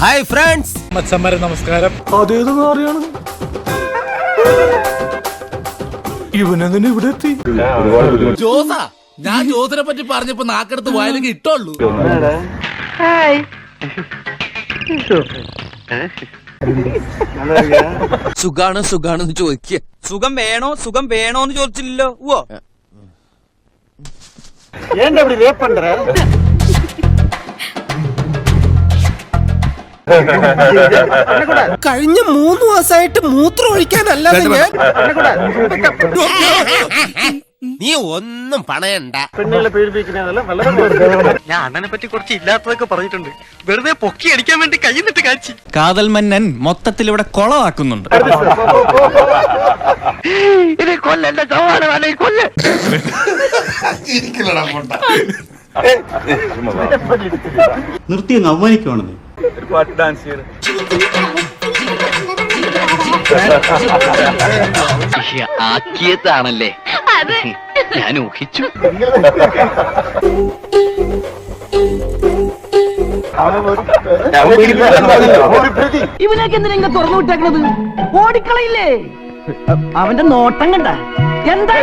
Hi friends. മച്ചന്മാരെ നമസ്കാരം. ഇവനെന്തിനാ ഇവിടെ എത്തി? ജോസ ഞാൻ ജോസിനെ പറ്റി പറഞ്ഞപ്പോ നാക്കെടുത്ത് വായിലെങ്കിൽ ഇട്ടുള്ളൂ സുഖാണ് സുഖാണെന്ന് ചോദിക്കുക സുഖം വേണോ സുഖം വേണോന്ന് ചോദിച്ചില്ലല്ലോ. ഓ കഴിഞ്ഞ മൂന്ന് മാസമായിട്ട് മൂത്രം ഒഴിക്കാനല്ലാതെ ഞാൻ നീ ഒന്നും പണയണ്ട. ഞാൻ അണ്ണനെ പറ്റി കുറച്ച് ഇല്ലാത്തതൊക്കെ പറഞ്ഞിട്ടുണ്ട്. വെറുതെ പൊക്കി അടിക്കാൻ വേണ്ടി കൈന്നിട്ട് നിട്ട് കാച്ചി. കാതൽ മന്നൻ മൊത്തത്തിൽ ഇവിടെ കൊളവാക്കുന്നുണ്ട്. നിർത്തിയെന്ന് കൊല്ലെന്റെ നിർത്തി അങ്ങ് അവമാനിക്കുവാണെന്ന് ആക്കിയതാണല്ലേ? ഞാൻ ഊഹിച്ചു. ഇവനൊക്കെ എന്തിനാ തുറന്നു വിട്ടേക്കണത്? ഓടിക്കളയില്ലേ? അവന്റെ നോട്ടം കണ്ട. എന്താ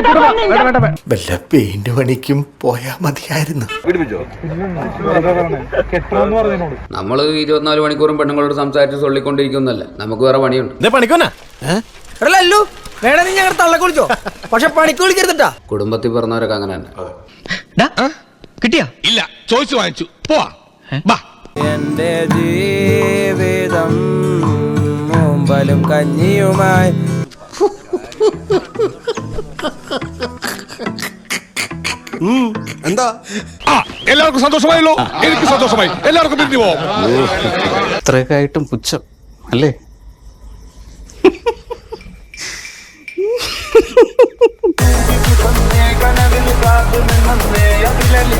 വല്ല പെയിന്റ് പണിക്കും പോയാ മതിയായിരുന്നു. നമ്മൾ ഇരുപത്തിനാല് മണിക്കൂറും പെണ്ണുങ്ങളോട് സംസാരിച്ച് സൊള്ളിക്കൊണ്ടിരിക്കുന്നല്ല നമുക്ക് വേറെ പണിയുണ്ട്. പക്ഷെ പണിക്ക് വിളിക്കരുതട്ടാ. കുടുംബത്തിൽ പറഞ്ഞവരൊക്കെ അങ്ങനെ തന്നെ കിട്ടിയാ? ഇല്ല ചോദിച്ചു വാങ്ങിച്ചു. പോവാ. ബാ. എന്റെ ജീവിതം മുമ്പലും കഞ്ഞിയുമായി ആ എല്ലാവർക്കും സന്തോഷമായല്ലോ. എനിക്ക് സന്തോഷമായി. എല്ലാവർക്കും പിരിഞ്ഞു പോവാം. ഇത്രയൊക്കെ ആയിട്ടും പുച്ഛം അല്ലേ?